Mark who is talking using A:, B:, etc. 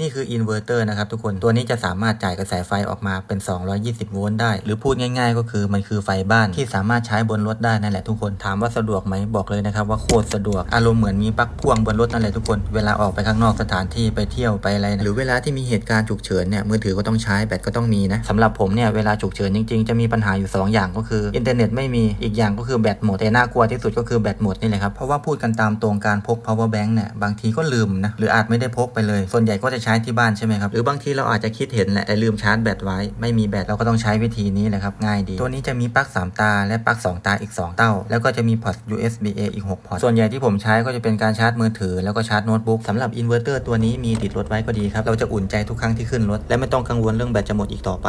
A: นี่คืออินเวอร์เตอร์นะครับทุกคนตัวนี้จะสามารถจ่ายกระแสไฟออกมาเป็น 220 โวลต์ได้ หรือพูดง่ายๆ ก็คือมันคือไฟบ้านที่สามารถใช้บนรถได้นั่นแหละทุกคนถามว่าสะดวกไหมบอกเลยนะครับว่าโคตรสะดวกอารมณ์เหมือนมีปลั๊กพ่วงบนรถนั่นแหละทุกคนเวลาออกไปข้างนอกสถานที่ไปเที่ยวไปอะไรนะหรือเวลาที่มีเหตุการณ์ฉุกเฉินเนี่ยมือถือก็ต้องใช้แบตก็ต้องมีนะสำหรับผมเนี่ยเวลาฉุกเฉินจริงๆจะมีปัญหาอยู่สองอย่างก็คืออินเทอร์เน็ตไม่มีอีกอย่างก็คือแบตหมดแต่น่ากลัวที่สุดก็คือแบตหมดนี่แหละครับเพราะว่าพูดกันตามตรงการพก power bank เนี่ยบางทีก็ลืมนะหรืออาจไม่ได้พกไปเลยส่วนใหญ่ก็จะใช้ที่บ้านใช่ไหมครับ หรือบางทีเราอาจจะคิดเห็นแหละแต่ลืมชาร์จแบตไว้ ไม่มีแบตเราก็ต้องใช้วิธีนี้แหละครับง่ายดี ตัวนี้จะมีปลั๊ก3 ตา และปลั๊ก2ตาอีก 2 เต้า แล้วก็จะมีพอร์ต USB A อีก6พอร์ตส่วนใหญ่ที่ผมใช้ก็จะเป็นการชาร์จมือถือแล้วก็ชาร์จโน้ตบุ๊กสำหรับอินเวอร์เตอร์ตัวนี้มีติดรถไว้ก็ดีครับเราจะอุ่นใจทุกครั้งที่ขึ้นรถและไม่ต้องกังวลเรื่องแบตจะหมดอีกต่อไป